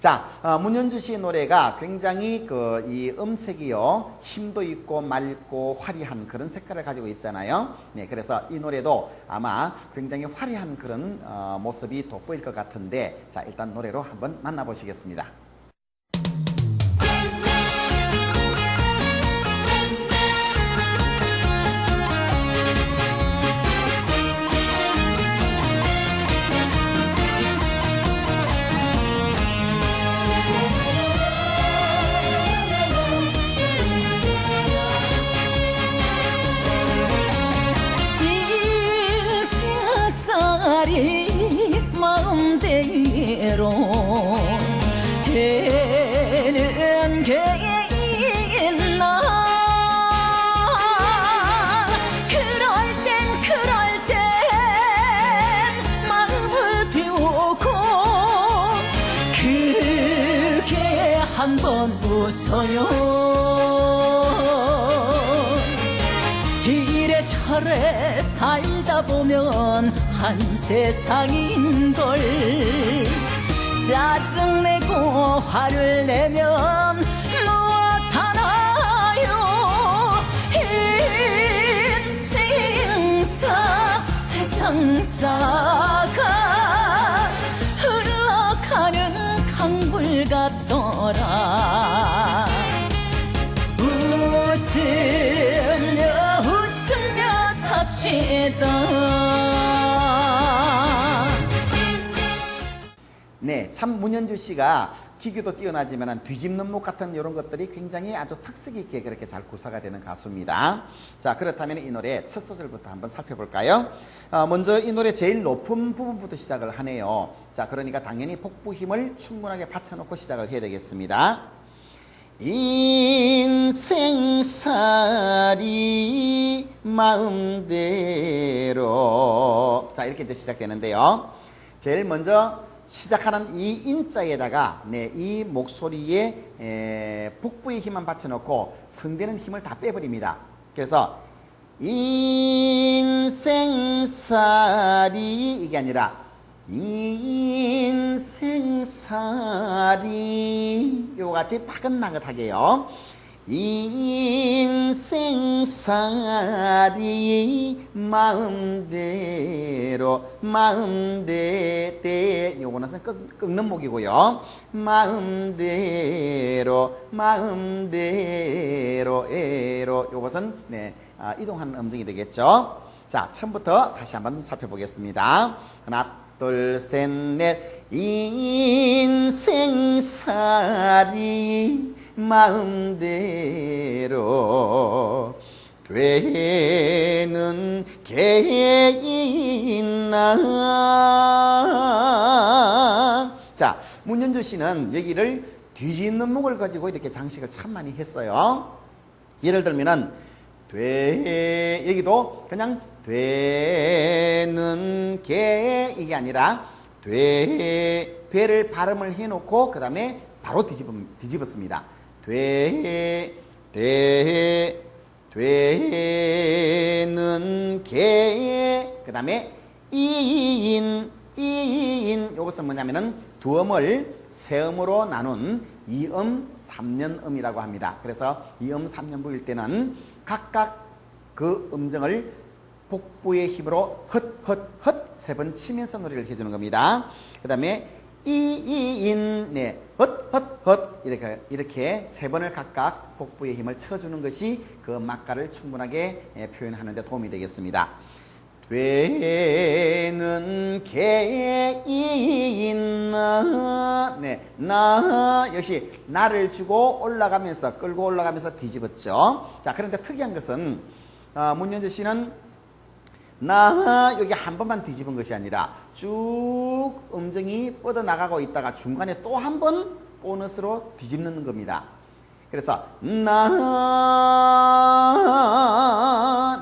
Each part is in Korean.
자, 어, 문현주 씨 노래가 굉장히 그 이 음색이요 힘도 있고 맑고 화려한 그런 색깔을 가지고 있잖아요. 네, 그래서 이 노래도 아마 굉장히 화려한 그런 어, 모습이 돋보일 것 같은데, 자 일단 노래로 한번 만나보시겠습니다. 웃어요. 이래 저래 살다 보면 한 세상인걸 짜증내고 화를 네, 참 문현주 씨가 기교도 뛰어나지만 뒤집는 목 같은 이런 것들이 굉장히 아주 특색 있게 그렇게 잘 구사가 되는 가수입니다. 자, 그렇다면 이 노래 첫 소절부터 한번 살펴볼까요? 어, 먼저 이 노래 제일 높은 부분부터 시작을 하네요. 자, 그러니까 당연히 복부 힘을 충분하게 받쳐놓고 시작을 해야 되겠습니다. 인생살이 마음대로 자 이렇게 이제 시작되는데요 제일 먼저 시작하는 이 인자에다가 네, 이 목소리에 에, 복부의 힘만 받쳐놓고 성대는 힘을 다 빼버립니다 그래서 인생살이 이게 아니라 인생살이 요거 같이 따긋나긋하게요. 인생살이 마음대로 마음대대 요거는 끄, 끄는 목이고요. 마음대로 마음대로 에로 요것은 네 아, 이동하는 음정이 되겠죠. 자, 처음부터 다시 한번 살펴보겠습니다. 하나, 둘, 셋, 넷. 인생살이 마음대로 되는 게 있나. 자, 문현주 씨는 여기를 뒤집는 목을 가지고 이렇게 장식을 참 많이 했어요. 예를 들면은 돼 여기도 그냥 되는 게 이게 아니라 돼 되를 발음을 해놓고 그 다음에 바로 뒤집어, 뒤집었습니다. 돼, 돼, 되는 게, 그 다음에 이인, 이인, 요것은 뭐냐면은 두 음을 세 음으로 나눈 이음, 삼년음이라고 합니다. 그래서 이음, 삼년부일 때는 각각 그 음정을 복부의 힘으로 헛 헛 헛 세 번 치면서 노래를 해주는 겁니다. 그 다음에 이이인 네 헛 헛 헛 이렇게 이렇게 세 번을 각각 복부의 힘을 쳐주는 것이 그 맛깔을 충분하게 예, 표현하는 데 도움이 되겠습니다. 되는 게 있나 네나 역시 나를 주고 올라가면서 끌고 올라가면서 뒤집었죠. 자 그런데 특이한 것은 어, 문현주 씨는 나 여기 한 번만 뒤집은 것이 아니라 쭉 음정이 뻗어 나가고 있다가 중간에 또 한 번 보너스로 뒤집는 겁니다. 그래서 나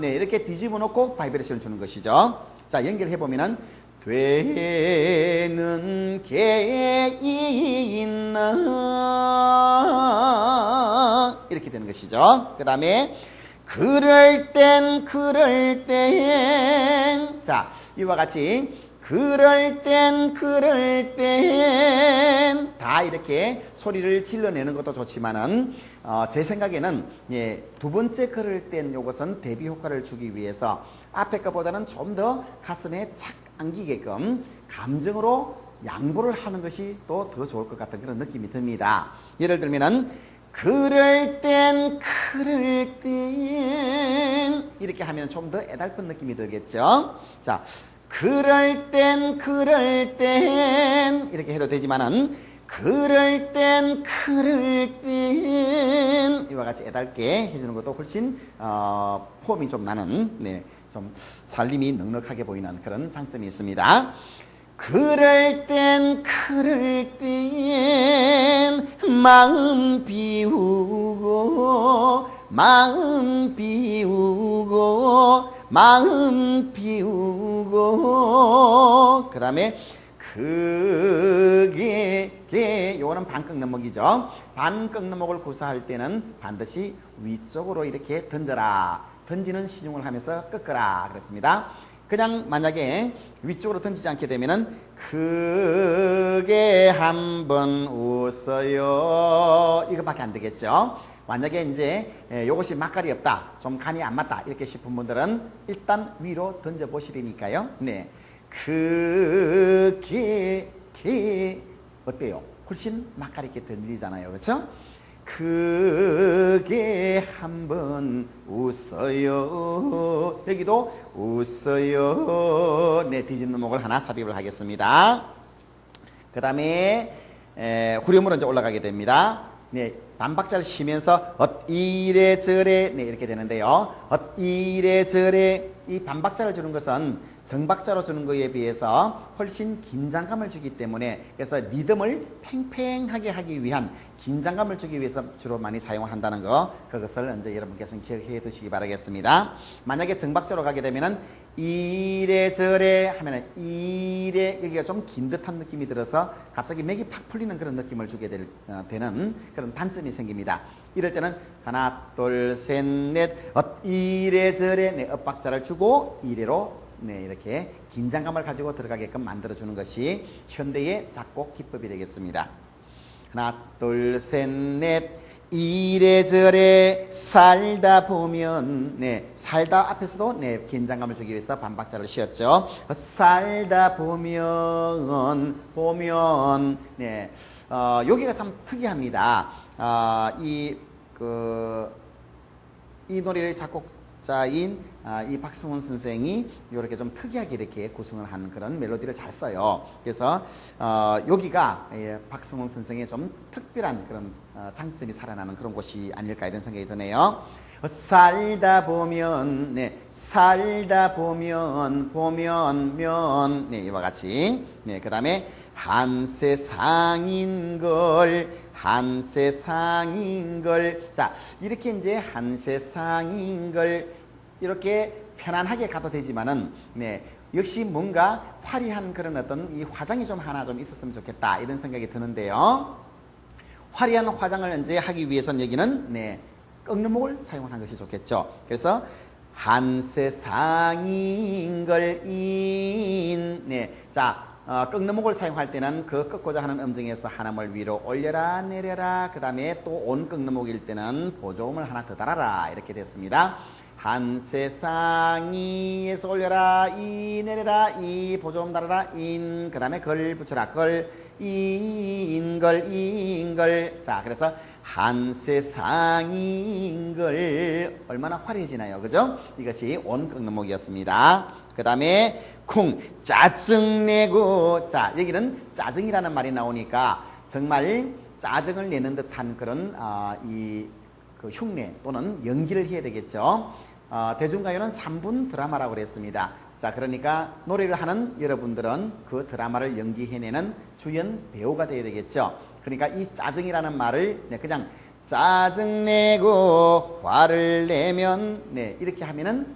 네, 이렇게 뒤집어 놓고 바이브레이션을 주는 것이죠. 자, 연결해 보면은 되는 게 있나 이렇게 되는 것이죠. 그 다음에 그럴 땐 그럴 땐 자 이와 같이 그럴 땐 그럴 땐 다 이렇게 소리를 질러내는 것도 좋지만은 어, 제 생각에는 예, 두 번째 글을 땐 요것은 대비 효과를 주기 위해서 앞에 것보다는 좀 더 가슴에 착 안기게끔 감정으로 양보를 하는 것이 또 더 좋을 것 같은 그런 느낌이 듭니다. 예를 들면은 그럴 땐 그럴 땐 이렇게 하면 좀 더 애달픈 느낌이 들겠죠. 자, 그럴 땐 그럴 땐 이렇게 해도 되지만은 그럴 땐 그럴 땐 이와 같이 애달게 해주는 것도 훨씬 어, 폼이 좀 나는 네, 좀 살림이 넉넉하게 보이는 그런 장점이 있습니다. 그럴 땐 그럴 땐 마음 비우고 마음 비우고 마음 비우고. 그 다음에 그게 게 요거는 반꺾는목이죠. 반꺾는목을 구사할 때는 반드시 위쪽으로 이렇게 던져라. 던지는 신용을 하면서 꺾어라. 그랬습니다 그냥 만약에 위쪽으로 던지지 않게 되면은 크게 한번 웃어요. 이것밖에 안 되겠죠? 만약에 이제 에, 요것이 맛깔이 없다 좀 간이 안 맞다 이렇게 싶은 분들은 일단 위로 던져 보시라니까요. 네. 크게 게 어때요? 훨씬 맛깔 있게 들리잖아요. 그렇죠 크게 한번 웃어요. 여기도 웃어요. 네, 뒤집는 목을 하나 삽입을 하겠습니다. 그 다음에 후렴으로 이제 올라가게 됩니다. 네, 반박자를 쉬면서 엇 이래저래 네 이렇게 되는데요. 엇 이래저래 이 반박자를 주는 것은 정박자로 주는 것에 비해서 훨씬 긴장감을 주기 때문에 그래서 리듬을 팽팽하게 하기 위한 긴장감을 주기 위해서 주로 많이 사용을 한다는 거 그것을 이제 여러분께서는 기억해 두시기 바라겠습니다. 만약에 정박자로 가게 되면은 이래저래 하면은 이래 여기가 좀 긴 듯한 느낌이 들어서 갑자기 맥이 팍 풀리는 그런 느낌을 주게 될, 어, 되는 그런 단점이 생깁니다. 이럴 때는 하나 둘 셋 넷 엇 이래저래 네 엇박자를 주고 이래로 네, 이렇게 긴장감을 가지고 들어가게끔 만들어주는 것이 현대의 작곡 기법이 되겠습니다. 하나, 둘, 셋, 넷. 이래저래 살다 보면, 네, 살다 앞에서도 네, 긴장감을 주기 위해서 반박자를 씌웠죠. 살다 보면, 보면, 네, 어, 여기가 참 특이합니다. 어, 이, 그, 이 노래의 작곡자인 아, 이 박승훈 선생이 이렇게 좀 특이하게 이렇게 구성을 한 그런 멜로디를 잘 써요. 그래서 어, 여기가 예, 박승훈 선생의 좀 특별한 그런 어, 장점이 살아나는 그런 곳이 아닐까 이런 생각이 드네요. 살다 보면 네 살다 보면 보면 면 네, 이와 같이 네 그다음에 한 세상인 걸 한 세상인 걸자 이렇게 이제 한 세상인 걸 이렇게 편안하게 가도 되지만은 네 역시 뭔가 화려한 그런 어떤 이 화장이 좀 하나 좀 있었으면 좋겠다 이런 생각이 드는데요. 화려한 화장을 이제 하기 위해서는 여기는 네 꺾는 목을 사용하는 것이 좋겠죠. 그래서 한 세상인 걸인 네 자 어, 꺾는 목을 사용할 때는 그 꺾고자 하는 음정에서 하나을 위로 올려라 내려라 그 다음에 또 온 꺾는 목일 때는 보조음을 하나 더 달아라 이렇게 됐습니다. 한 세상이에서 올려라 이 내려라 이 보조음 달아라 인 그 다음에 걸 붙여라. 걸 인걸 인걸. 자 그래서 한 세상인걸 얼마나 화려해지나요? 그죠? 이것이 온 꺾는목이었습니다. 그 다음에 쿵 짜증내고. 자 여기는 짜증이라는 말이 나오니까 정말 짜증을 내는 듯한 그런 어, 이그 흉내 또는 연기를 해야 되겠죠 어, 대중가요는 3분 드라마라고 그랬습니다. 자, 그러니까 노래를 하는 여러분들은 그 드라마를 연기해내는 주연 배우가 되어야 되겠죠. 그러니까 이 짜증이라는 말을 네, 그냥 짜증내고 화를 내면 네, 이렇게 하면은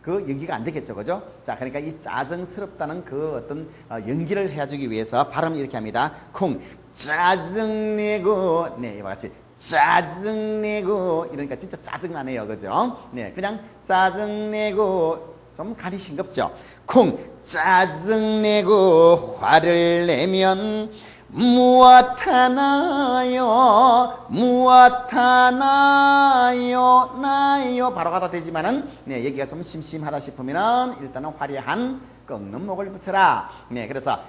그 연기가 안 되겠죠. 그죠? 자, 그러니까 이 짜증스럽다는 그 어떤 어, 연기를 해주기 위해서 발음 이렇게 합니다. 콩 짜증내고 네, 이와 같이 짜증내고 이러니까 진짜 짜증나네요. 그죠? 네, 그냥 짜증내고 좀 간이 싱겁죠. 콩 짜증내고 화를 내면 무엇 하나요 무엇 하나요 나요 바로 가다 되지만은 네 여기가 좀 심심하다 싶으면은 일단은 화려한 꺾는 목을 붙여라 네 그래서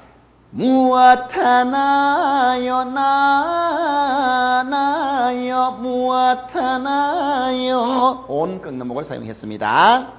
무엇 하나요 나 나요 무엇 하나요 온 꺾는 목을 사용했습니다.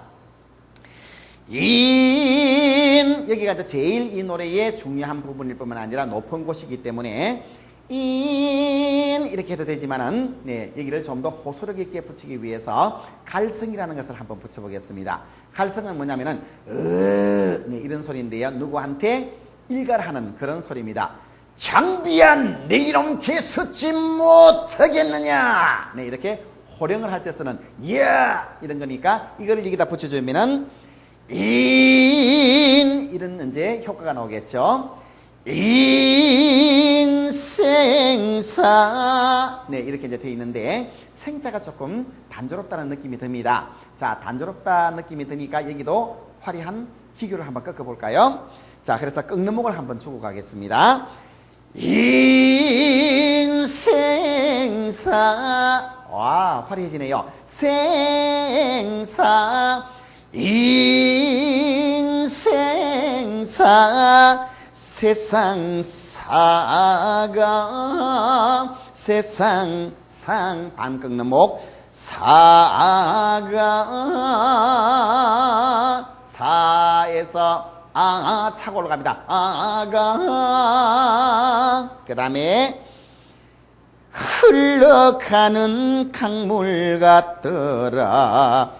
인 여기가 제일 이 노래의 중요한 부분일 뿐만 아니라 높은 곳이기 때문에 인 이렇게 해도 되지만은 네 여기를 좀 더 호소력 있게 붙이기 위해서 갈성이라는 것을 한번 붙여보겠습니다. 갈성은 뭐냐면은 으 네, 이런 소리인데요. 누구한테 일갈하는 그런 소리입니다. 장비한 내 이놈 개 듣지 못하겠느냐 네 이렇게 호령을 할 때 쓰는 야 이런 거니까 이거를 여기다 붙여주면은 인 이런 이제 효과가 나오겠죠. 인생사 네 이렇게 이제 되어 있는데 생자가 조금 단조롭다는 느낌이 듭니다. 자 단조롭다 느낌이 드니까 여기도 화려한 기교를 한번 꺾어 볼까요? 자 그래서 꺾는 목을 한번 주고 가겠습니다. 인생사. 와 화려해지네요. 생사. 인생사. 세상사가. 세상상. 반 꺾는 목. 사가. 사에서 아 차고 올라갑니다. 아가. 그 다음에 흘러가는 강물 같더라.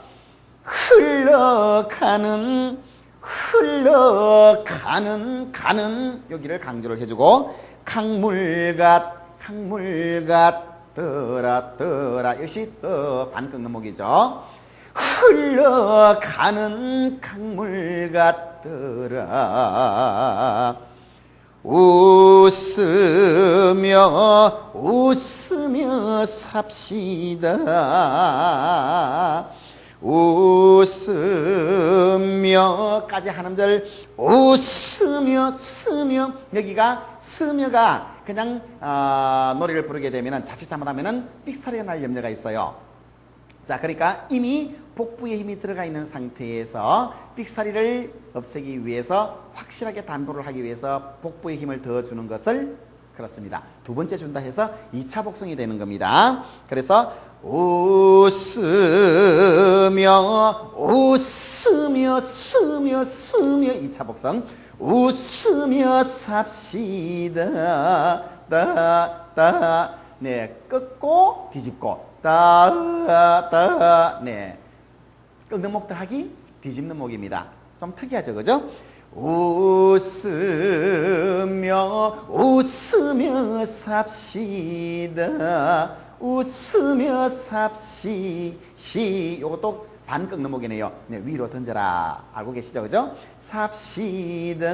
흘러가는 흘러가는 가는 여기를 강조를 해주고 강물 같 강물 같더라 더라. 역시 더반 꺾는 목이죠. 흘러가는 강물 같 더라. 웃으며 웃으며 삽시다. 웃으며까지 한 음절. 웃으며 쓰며. 여기가 쓰며가 그냥 어, 노래를 부르게 되면 자칫 잘못하면 삑사리가 날 염려가 있어요. 자 그러니까 이미 복부에 힘이 들어가 있는 상태에서 삑사리를 없애기 위해서 확실하게 담보를 하기 위해서 복부에 힘을 더 주는 것을 그렇습니다. 두 번째 준다 해서 2차 복성이 되는 겁니다. 그래서 웃으며 웃으며 쓰며 쓰며 2차 복성 웃으며 삽시다 따따 네 꺾고 뒤집고 따따 네 목 더하기 뒤집는 목입니다. 좀 특이하죠, 그죠? 웃으며 웃으며 삽시다 웃으며 삽시 시 요것도 반 꺾는 목이네요. 네, 위로 던져라 알고 계시죠, 그죠? 삽시다